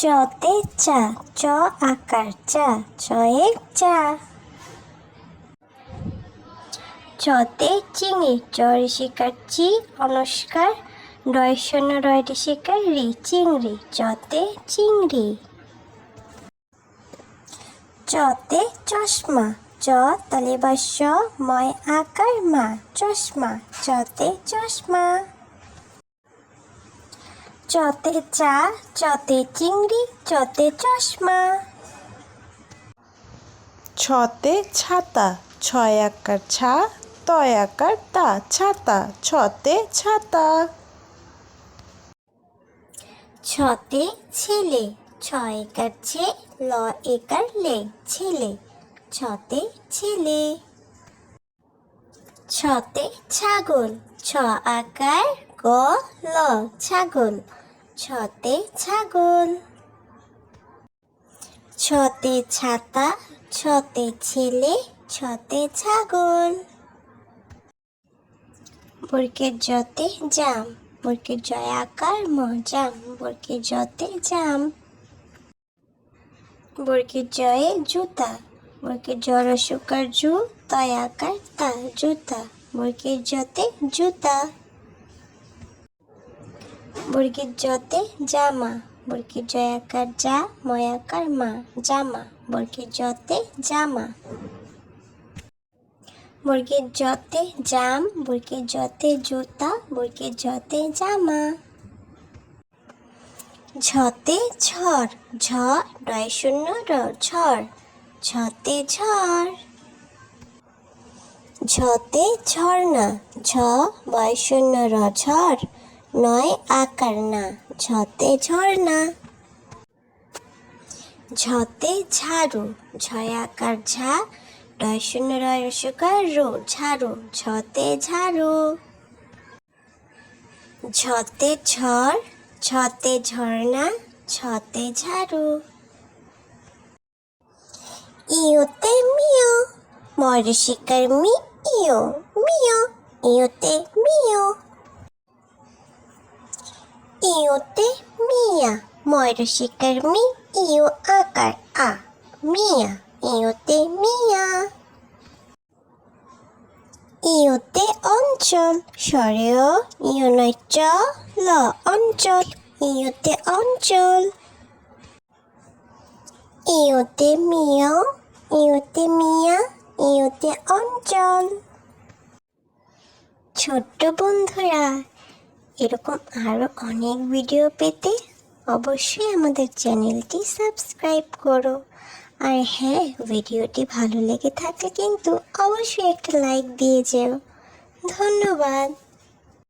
চতে চা, চ আকার চা চয়ে চা। চতে চিংড়ি চর শিকার চি অনুষ্কার রয় শূন্য রয়টি শিকার রি, চিংড়ি, চতে চিংড়ি। চতে চশমা, চ তালে বাস্য, ময় আকার মা, চশমা, চতে চশমা। চতে চা চতে চিংড়ি চতে চশমা। ছতে ছাতা ছয় আকার ছা তয় আকার তা ছাতা ছতে ছাতা। ছতে ছেলে ছয় একার ছে ল একার লে ছেলে ছতে ছেলে। ছতে ছাগল ছ আকার গ ল ছাগল ছতে ছাগল। ছতে ছাতা, ছতে ছেলে, ছতে ছাগল। বর্গের জতে জাম বর্গের জয় আকার ম জাম বর্গের জতে জাম। বর্গের জয়ে জুতা বর্গের জর শুকার জু, তয় আকার তা জুতা বর্গের জতে জুতা। বর্গের জতে জামা বর্গের জয় আকার যা, ময় আকার মা জামা বর্গের জতে জামা বর্গীর জতে জাম বর্গের জতে জুতা, বর্গের জতে জামা ঝতে ঝড় ঝ ডয় শূন্য র ঝড়, ঝতে ঝড়। ঝতে ঝর্ণা ঝ বয় শূন্য র ঝড় নয় আকার না, ঝতে ঝর্ণা ঝতে ঝাড়ু ঝয় আকার ঝা ডয় শূন্য রয় রসকার রো ঝাড়ু। ঝতে ঝাড়ু, ঝতে ঝড় ছতে ঝর্ণা ছতে ঝাড়ু। ইয়োতে মিও মর শিকার মি ইয়ো মিও ইয়োতে মিও ইয়োতে মিয়া, ময়ূর শিকার মি ইয়ো আকার আ, মিয়া ইয়োতে মিয়া। ইয়োতে অঞ্চল, সরেও ইয়নয় চ ল অঞ্চল ইয়োতে অঞ্চল। ইয়োতে মিয় ইয়োতে মিয়া ইয়োতে অঞ্চল। ছোট্ট বন্ধুরা এরকম আরও অনেক ভিডিও পেতে অবশ্যই আমাদের চ্যানেলটি সাবস্ক্রাইব করো। আর হ্যাঁ ভিডিওটি ভালো লেগে থাকলে কিন্তু অবশ্যই একটা লাইক দিয়ে যেও। ধন্যবাদ।